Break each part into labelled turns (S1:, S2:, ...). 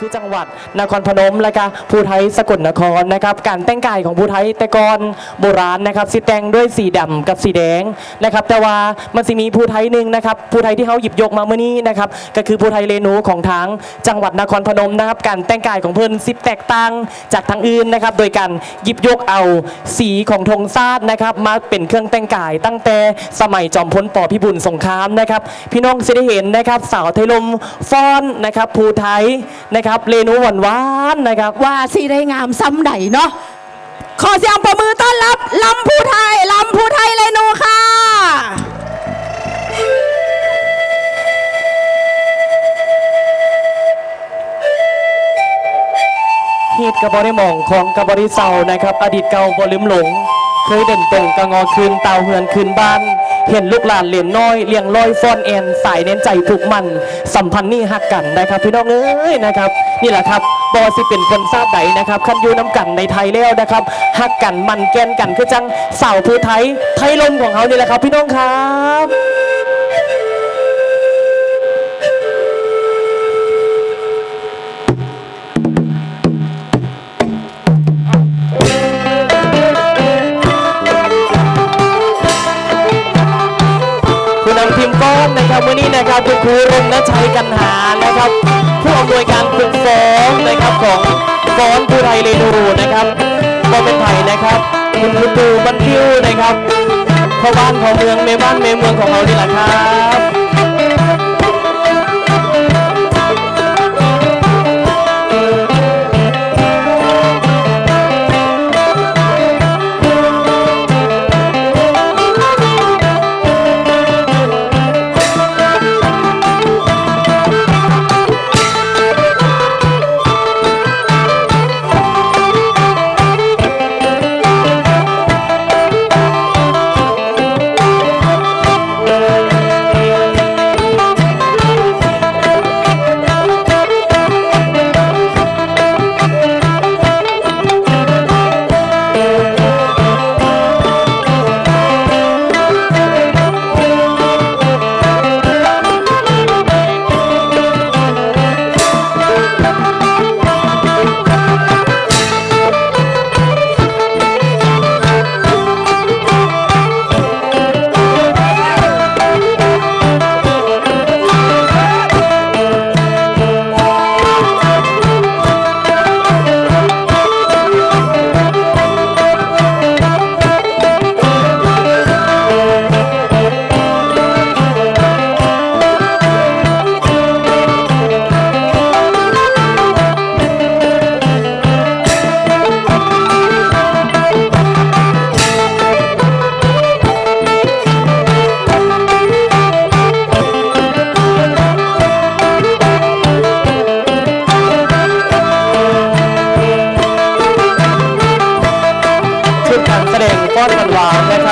S1: คือจังหวัดนครพนมและก็ภูไทยสกลนครนะครับ การแต่งกายของภูไทยแต่ก่อนโบราณนะครับสิแต่งด้วยสีดำกับสีแดงนะครับ แต่ว่ามันสิมีภูไทยหนึ่งนะครับภูไทยที่เขาหยิบยกมาเมื่อนี้นะครับก็คือภูไทยเรนูของทางจังหวัดนครพนมนะครับ การแต่งกายของเพิ่นสิแตกต่างจากทางอื่นนะครับ โดยการหยิบยกเอาสีของธงชาตินะครับ มาเป็นเครื่องแต่งกายตั้งแต่สมัยจอมพลปพิบูลสงครามนะครับ พี่น้องจะได้เห็นนะครับสาวไทยลมฟ้อนนะครับภูไทยนะครับเรนูหวานหวานๆนะครับ
S2: ว่าสีได้งามซ้ำใดเนาะขอเสียงประมือต้อนรับลำพูไทยลำพูไทยเรนูค่ะ
S1: ฮีดกับบริมองของกับบริเซานะครับ อดีตเก่าบลืมหลง เคยเด่นตรงกะงอคืนเตาเฮือนคืนบ้าน เห็นลูกหลานเหรียญน้อยเลี้ยงลอยฟ้อนแอนสายเน้นใจถูกมัน สัมพันธ์นี่หักกันนะครับ พี่น้องเอ้ยนะครับนี่แหละครับบอสิเป็นคนทราบใดนะครับคันยูน้ำกันในไทยแล้วนะครับหักกันมันแกนกันคือจังสาวผู้ไทยไทยลมของเขานี่แหละครับ พี่น้องครับ ผู้นำทีมฟ้อนนะครับวันนี้นะครับคุณครูรงนชัยกันหานะครับ ผู้อำนวยการฝึกฟ้อนนะครับของฟ้อนผู้ไทยเรนูนะครับก็เป็นไทยนะครับคุณครูตูบันทิวนะครับพ่อบ้านของเมืองเมบ้านแมเมืองของเรานี่แหละครับ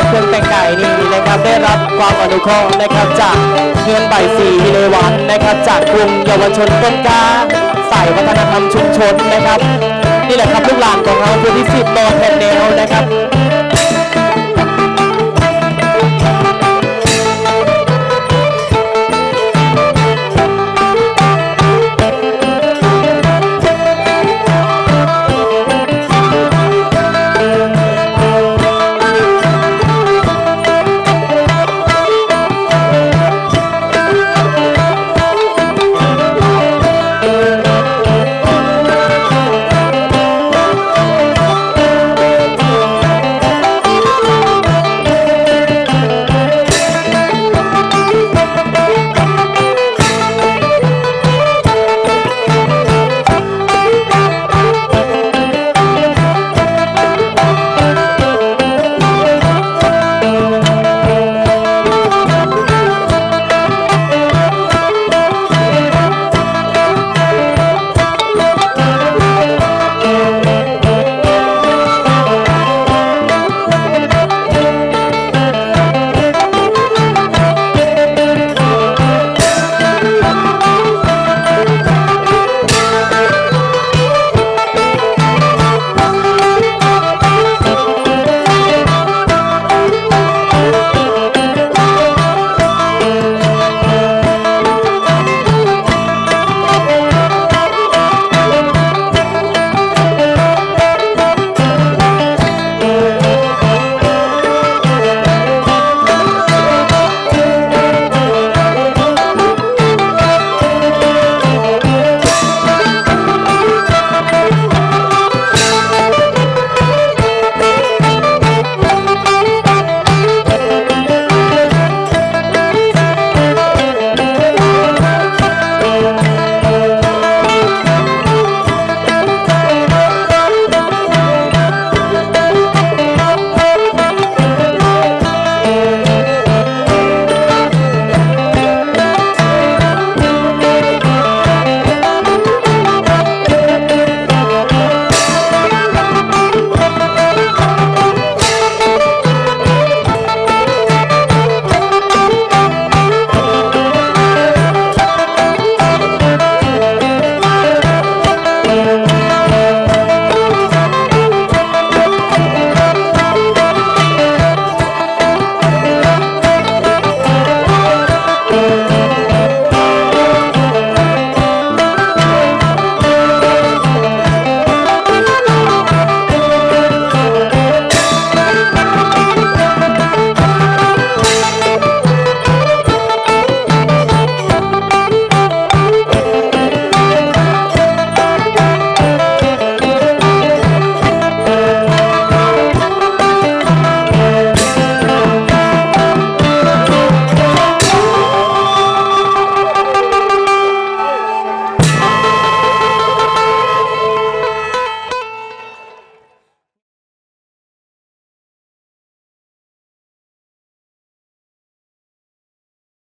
S1: เครื่องแต่งกายนี่นะครับได้รับความอนุเคราะห์นะครับจากเงินใบสีฮิเลวันนะครับ จากกลุ่มเยาวชนต้นก้าสายวัฒนธรรมชุมชนนะครับ นี่แหละครับลูกหลานของเราคือที่สิบนอนแผ่นแนวนะครับ